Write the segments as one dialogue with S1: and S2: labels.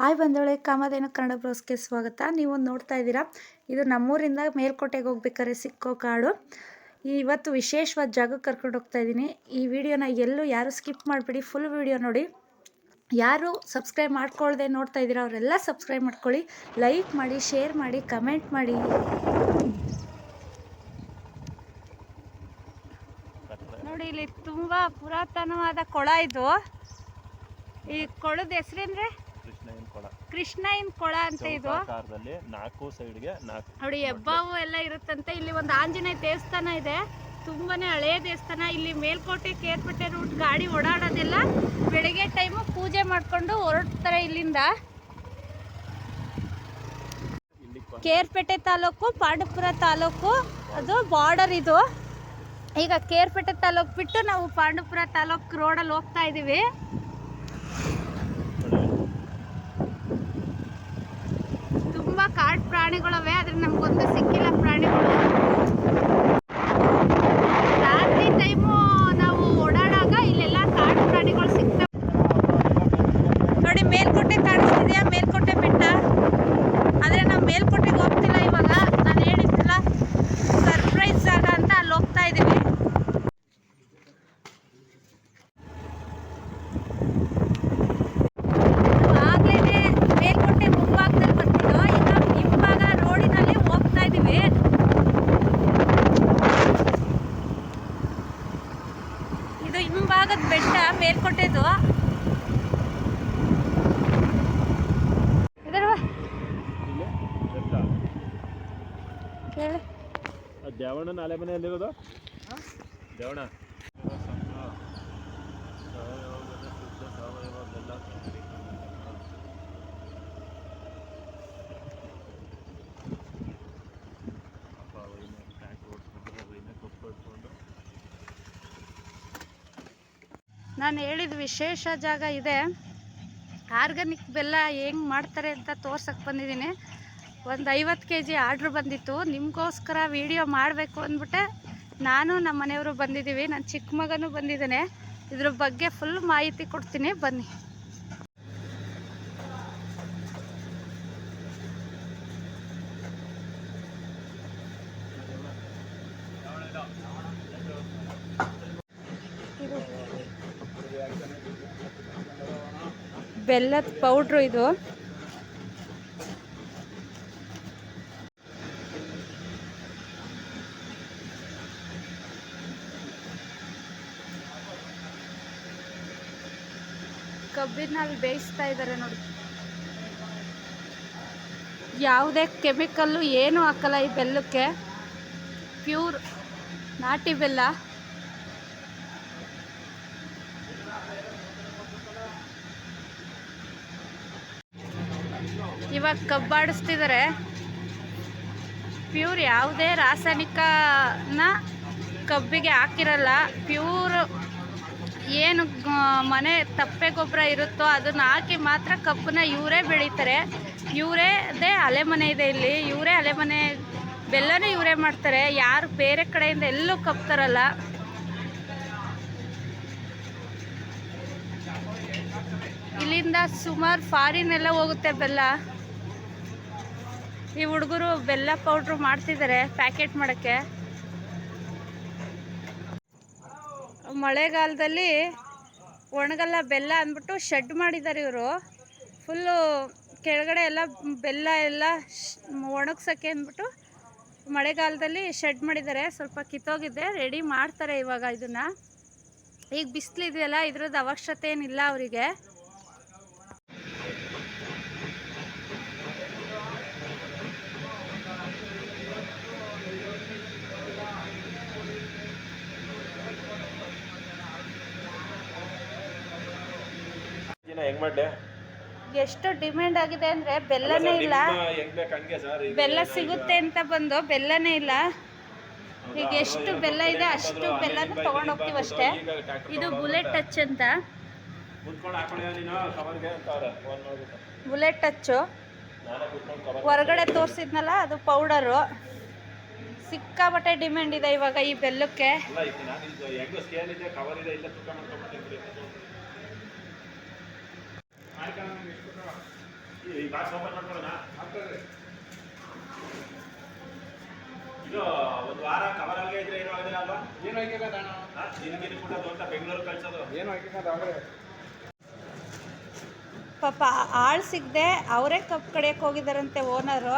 S1: Hi ಬಂದವಳೆ ಕಾಮಧೇನು ಕನ್ನಡ ಬ್ರೋಸ್ಗೆ ಸ್ವಾಗತ. ನೀವು ನೋಡ್ತಾ ಇದ್ದೀರಾ? ಇದು ನಮ್ಮೂರಿಂದ ಮೇಲ್ಕೋಟೆಗೆ ಹೋಗ್ಬೇಕಾದ್ರೆ ಸಿಕ್ಕೋ ಕಾಡು. ಇವತ್ತು ವಿಶೇಷವಾದ ಜಾಗಕ್ಕೆ ಕರ್ಕೊಂಡು ಹೋಗ್ತಾ ಇದ್ದೀನಿ. ಈ ವಿಡಿಯೋನ ಎಲ್ಲೂ ಯಾರು ಸ್ಕಿಪ್ ಮಾಡಿಬಿಡಿ, ಫುಲ್ ವಿಡಿಯೋ ನೋಡಿ. ಯಾರು ಸಬ್ಸ್ಕ್ರೈಬ್ ಮಾಡ್ಕೊಳ್ದೆ ನೋಡ್ತಾ ಇದ್ದೀರಾ, ಅವರೆಲ್ಲ ಸಬ್ಸ್ಕ್ರೈಬ್ ಮಾಡ್ಕೊಳ್ಳಿ. ಲೈಕ್ ಮಾಡಿ, ಶೇರ್ ಮಾಡಿ, ಕಮೆಂಟ್ ಮಾಡಿ. ನೋಡಿ, ಇಲ್ಲಿ ತುಂಬ ಪುರಾತನವಾದ ಕೊಳ ಇದು. ಈ ಕೊಳದ ಹೆಸರೇನ್ರಿ?
S2: ಕೃಷ್ಣಯ್ಯನ ಕೊಳ?
S1: ಕೃಷ್ಣಯ್ಯನ ಕೊಳ ಅಂತ ಇದು?
S2: ಚೌಕಾಕಾರದಲ್ಲಿ ನಾಲ್ಕು ಸೈಡ್ಗೆ ನಾಲ್ಕು
S1: ನೋಡಿ ಹೆಬ್ಬಾವು ಎಲ್ಲ ಇರುತ್ತಂತೆ. ಇಲ್ಲಿ ಒಂದು ಆಂಜನೇಯ ದೇವಸ್ಥಾನ ಇದೆ. ತುಂಬಾನೇ ಹಳೆಯ ದೇವಸ್ಥಾನ. ಇಲ್ಲಿ ಮೇಲ್ಕೋಟೆ ಕೇರ್ಪೇಟೆ ರೂಟ್ ಗಾಡಿ ಓಡಾಡೋದೆಲ್ಲ. ಬೆಳಗ್ಗೆ ಟೈಮು ಪೂಜೆ ಮಾಡ್ಕೊಂಡು ಹೊರಡ್ತಾರೆ ಇಲ್ಲಿಂದ.
S2: ಇಲ್ಲಿ
S1: ಕೇರ್ಪೇಟೆ ತಾಲೂಕು ಪಾಂಡವಪುರ ತಾಲೂಕು. ಅದು ಬಾರ್ಡರ್ ಇದು. ಈಗ ಕೇರ್ಪೇಟೆ ತಾಲೂಕು ಬಿಟ್ಟು ನಾವು ಪಾಂಡವಪುರ ತಾಲೂಕು ರೋಡಲ್ಲಿ ಹೋಗ್ತಾ ಇದ್ದೀವಿ ತುಂಬಾ ಕಾಡು ಪ್ರಾಣಿಗಳವೆ ಆದ್ರೆ ನಮ್ಗೊಂದು ಸಿಕ್ಕಿಲ್ಲ ಪ್ರಾಣಿಗಳು ರಾತ್ರಿ ಟೈಮು ನಾವು ಓಡಾಡಾಗ ಇಲ್ಲೆಲ್ಲ ಕಾಡು ಪ್ರಾಣಿಗಳು ಸಿಗ್ತವೆ ನೋಡಿ ಮೇಲ್ಕೋಟೆ ಕಾಣಿಸ್ತಿದ್ಯಾ ಮೇಲ್ಕೋಟೆ ಬೆಟ್ಟ ಆದ್ರೆ ನಾವು ಮೇಲ್ಕೋಟೆಗೆ ಹೋಗ್ತಿಲ್ಲ ಇವಾಗ ನಾನು ಹೇಳಿದ್ನಲ್ಲ ಸರ್ಪ್ರೈಸ್ ಜಾಗ ಅಂತ ಅಲ್ಲಿ ಹೋಗ್ತಾ ಇದೀವಿ ಆಗ್ಲೇನೆ ಮೇಲ್ಕೋಟೆ ಮುಂಭಾಗದಲ್ಲಿ ಬರ್ತಿದ್ದೋ ಈಗ ಹಿಂಭಾಗ ರೋಡಿನಲ್ಲಿ ಹೋಗ್ತಾ ಇದೀವಿ ಇದು ಹಿಂಭಾಗದ ಬೆಟ್ಟ ಮೇಲ್ಕೋಟೆದು ಇದರ
S2: ಇಲ್ಲಿ ಬೆಟ್ಟ
S1: ಹೇಳಿ.
S2: ಆ ದ್ಯಾವಣ್ಣನ ಅಲೆ ಮನೆ ಎಲ್ಲಿರೋದು? ದ್ಯಾವಣ
S1: ನಾನು ಹೇಳಿದ ವಿಶೇಷ ಜಾಗ ಇದೆ. ಆರ್ಗಾನಿಕ್ ಬೆಲ್ಲ ಹೆಂಗೆ ಮಾಡ್ತಾರೆ ಅಂತ ತೋರ್ಸಕ್ಕೆ ಬಂದಿದ್ದೀನಿ. ಒಂದು ಐವತ್ತು ಕೆ ಜಿ ಆರ್ಡ್ರ್ ಬಂದಿತ್ತು. ನಿಮಗೋಸ್ಕರ ವಿಡಿಯೋ ಮಾಡಬೇಕು ಅಂದ್ಬಿಟ್ಟೆ ನಾನು ನಮ್ಮ ಮನೆಯವರು ಬಂದಿದ್ದೀವಿ. ನನ್ನ ಚಿಕ್ಕ ಮಗನೂ ಬಂದಿದ್ದಾನೆ. ಇದ್ರ ಬಗ್ಗೆ ಫುಲ್ ಮಾಹಿತಿ ಕೊಡ್ತೀನಿ. ಬನ್ನಿ. ಬೆಲ್ಲದ ಪೌಡ್ರು ಇದು. ಕಬ್ಬಿನಲ್ಲಿ ಬೇಯಿಸ್ತಾ ಇದ್ದಾರೆ ನೋಡಿ. ಯಾವುದೇ ಕೆಮಿಕಲ್ಲು ಏನೂ ಹಾಕಲ್ಲ ಈ ಬೆಲ್ಲಕ್ಕೆ. ಪ್ಯೂರ್ ನಾಟಿ ಬೆಲ್ಲ. ಇವಾಗ ಕಬ್ಬಾಡಿಸ್ತಿದ್ದಾರೆ ಪ್ಯೂರ್ ಯಾವುದೇ ರಾಸಾಯನಿಕನ ಕಬ್ಬಿಗೆ ಹಾಕಿರಲ್ಲ. ಪ್ಯೂರ್ ಏನು ಮನೆ ತಪ್ಪೆ ಗೊಬ್ಬರ ಇರುತ್ತೋ ಅದನ್ನ ಹಾಕಿ ಮಾತ್ರ ಕಬ್ಬನ್ನ ಇವರೇ ಬೆಳೀತಾರೆ. ಇವರೇದೇ ಅಲೆಮನೆ ಇದೆ ಇಲ್ಲಿ. ಇವರೇ ಅಲೆಮನೆ ಬೆಲ್ಲನೂ ಇವರೇ ಮಾಡ್ತಾರೆ. ಯಾರು ಬೇರೆ ಕಡೆಯಿಂದ ಎಲ್ಲೂ ಕಬ್ಬು ಇಲ್ಲಿಂದ ಸುಮಾರು ಫಾರಿನ್ ಎಲ್ಲ ಹೋಗುತ್ತೆ ಬೆಲ್ಲ. ಈ ಹುಡುಗರು ಬೆಲ್ಲ ಪೌಡ್ರು ಮಾಡ್ತಿದ್ದಾರೆ ಪ್ಯಾಕೆಟ್ ಮಾಡೋಕ್ಕೆ. ಮಳೆಗಾಲದಲ್ಲಿ ಒಣಗಲ್ಲ ಬೆಲ್ಲ ಅಂದ್ಬಿಟ್ಟು ಶೆಡ್ ಮಾಡಿದ್ದಾರೆ ಇವರು. ಫುಲ್ಲು ಕೆಳಗಡೆ ಎಲ್ಲ ಬೆಲ್ಲ ಎಲ್ಲ ಒಣಗ್ಸೋಕ್ಕೆ ಅಂದ್ಬಿಟ್ಟು ಮಳೆಗಾಲದಲ್ಲಿ ಶೆಡ್ ಮಾಡಿದ್ದಾರೆ ಸ್ವಲ್ಪ ಕಿತ್ತೋಗಿದ್ದೆ ರೆಡಿ ಮಾಡ್ತಾರೆ ಇವಾಗ ಇದನ್ನು. ಈಗ ಬಿಸಿಲಿದೆಯಲ್ಲ, ಇದ್ರದ್ದು ಅವಶ್ಯಕತೆ ಏನಿಲ್ಲ ಅವರಿಗೆ.
S2: ದಿನ ಹೆಂಗ್ ಮಾಡ್ಲೆ?
S1: ಎಷ್ಟು ಡಿಮ್ಯಾಂಡ್ ಆಗಿದೆ ಅಂದ್ರೆ ಬೆಲ್ಲನೇ ಇಲ್ಲ.
S2: ಹೆಂಗ್ ಬೇಕು ಹಂಗೆ ಸರ್
S1: ಬೆಲ್ಲ ಸಿಗುತ್ತೆ ಅಂತ ಬಂದು ಬೆಲ್ಲನೇ ಇಲ್ಲ. ಈಗ ಎಷ್ಟು ಬೆಲ್ಲ ಇದೆ ಅಷ್ಟು ಬೆಲ್ಲನ ತಗೊಂಡು ಹೋಗ್ತೀವಿ ಅಷ್ಟೇ. ಇದು ಬುಲೆಟ್ ಟಚ್ ಅಂತ. Bullet touch.
S2: ಕವರ್
S1: ಹೊರಗಡೆ ತೋರಿಸಿದ್ನಲ್ಲ ಅದು ಪೌಡರು ಸಿಕ್ಕಾಪಟ್ಟೆ ಡಿಮ್ಯಾಂಡ್ ಇದೆ ಇವಾಗ ಈ ಬೆಲ್ಲಕ್ಕೆ
S2: ಅಲ್ಲ ಈಗ ನಾನು ಇದು ಹೆಂಗೋ ಸ್ಕೇಲ್ ಇದೆ ಕವರ್ ಇದೆ ಇಲ್ಲ ತೂಕ ಮಾಡ್ಕೊಂಡ್ಬಿಟ್ಟಿರ್ತೀನಿ ಬಾಕ್ಸ್ ಓಪನ್ ಮಾಡ್ಕೊಳ್ಳೋಣ ಇದು ಒಂದು ವಾರ ಕವರ್ ಅಲ್ಲಿಗೆ ಇದ್ರೆ ಏನು ಆಗೋದಿಲ್ಲ ಅಲ್ವಾ?
S3: ಏನು ಹಾಕಿರೋದು ಅಣ್ಣ.
S2: ಹಾ, ಕೂಡ ಅಂತ ಬೆಂಗಳೂರು ಕಳ್ಸೋದು.
S3: ಏನು ಹಾಕಿರೋದು ಅವ್ರೆ.
S1: ಪಾಪ ಆಳು ಸಿಗದೆ ಅವರೇ ಕಪ್ ಕಡಿಯಕ್ಕೆ ಹೋಗಿದಾರಂತೆ ಓನರು.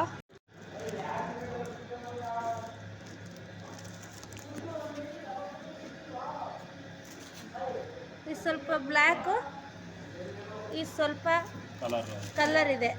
S1: ಇದು ಸ್ವಲ್ಪ ಬ್ಲ್ಯಾಕು ಈ ಸ್ವಲ್ಪ
S2: ಕಲರ್
S1: ಇದೆ.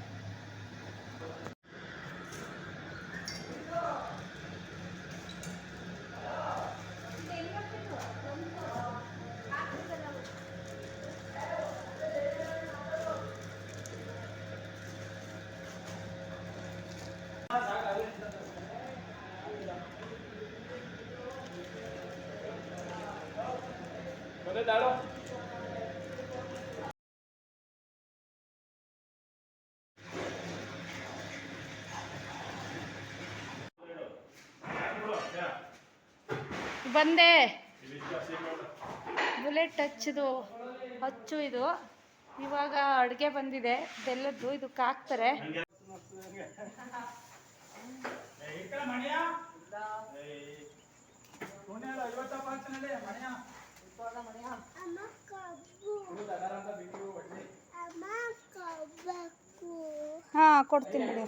S1: ಬಂದೆ. ಬುಲೆಟ್ ಹಚ್ಚದು ಹಚ್ಚು ಇದು. ಇವಾಗ ಅಡುಗೆ ಬಂದಿದೆ. ಬೆಲ್ಲದ್ದು ಇದಕ್ಕೆ ಹಾಕ್ತಾರೆ ಕೊಡ್ತೀನಿ ಬಿಡಿ.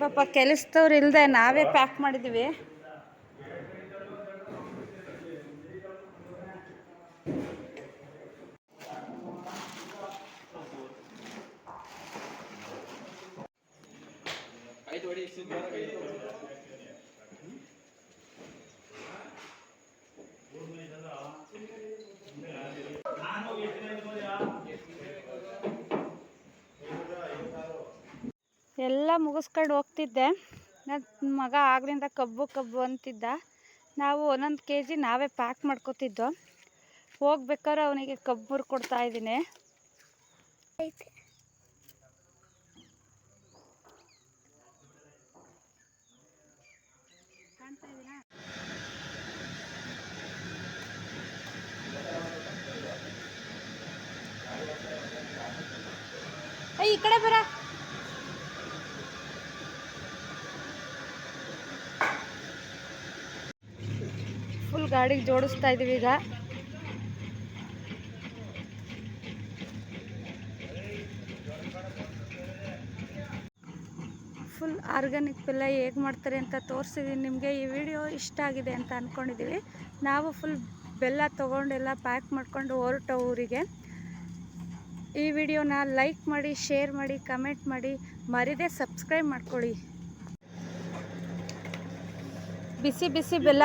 S1: ಪಾಪ ಕೆಲಸದವ್ರು ಇಲ್ಲದೆ ನಾವೇ ಪ್ಯಾಕ್ ಮಾಡಿದ್ದೀವಿ.
S3: ಆಯ್ತು
S1: ಎಲ್ಲ ಮುಗಿಸ್ಕೊಂಡು ಹೋಗ್ತಿದ್ದೆ. ನನ್ನ ಮಗ ಆಗಲಿಂದ ಕಬ್ಬು ಕಬ್ಬು ಅಂತಿದ್ದ. ನಾವು ಒಂದೊಂದು ಕೆ ಜಿ ನಾವೇ ಪ್ಯಾಕ್ ಮಾಡ್ಕೋತಿದ್ದು. ಹೋಗ್ಬೇಕಾದ್ರೆ ಅವನಿಗೆ ಕಬ್ಬು ಕೊಡ್ತಾ ಇದ್ದೀನಿ. ಈ ಕಡೆ ಬರ. ಗಾಡಿಗೆ ಜೋಡಿಸ್ತಾ ಇದೀವಿ ಈಗ. ಫುಲ್ ಆರ್ಗ್ಯಾನಿಕ್ ಬೆಲ್ಲ ಹೇಗೆ ಮಾಡ್ತಾರೆ ಅಂತ ತೋರಿಸಿದ್ದೀನಿ ನಿಮಗೆ ಈ ವಿಡಿಯೋ ಇಷ್ಟ ಆಗಿದೆ ಅಂತ ಅಂದ್ಕೊಂಡಿದ್ದೀವಿ ನಾವು ಫುಲ್ ಬೆಲ್ಲ ತೊಗೊಂಡೆಲ್ಲ ಪ್ಯಾಕ್ ಮಾಡ್ಕೊಂಡು ಹೊರಟ ಊರಿಗೆ. ಈ ವಿಡಿಯೋನ ಲೈಕ್ ಮಾಡಿ ಶೇರ್ ಮಾಡಿ ಕಮೆಂಟ್ ಮಾಡಿ, ಮರಿದೇ ಸಬ್ಸ್ಕ್ರೈಬ್ ಮಾಡ್ಕೊಳ್ಳಿ. ಬಿಸಿ ಬಿಸಿ ಬೆಲ್ಲ.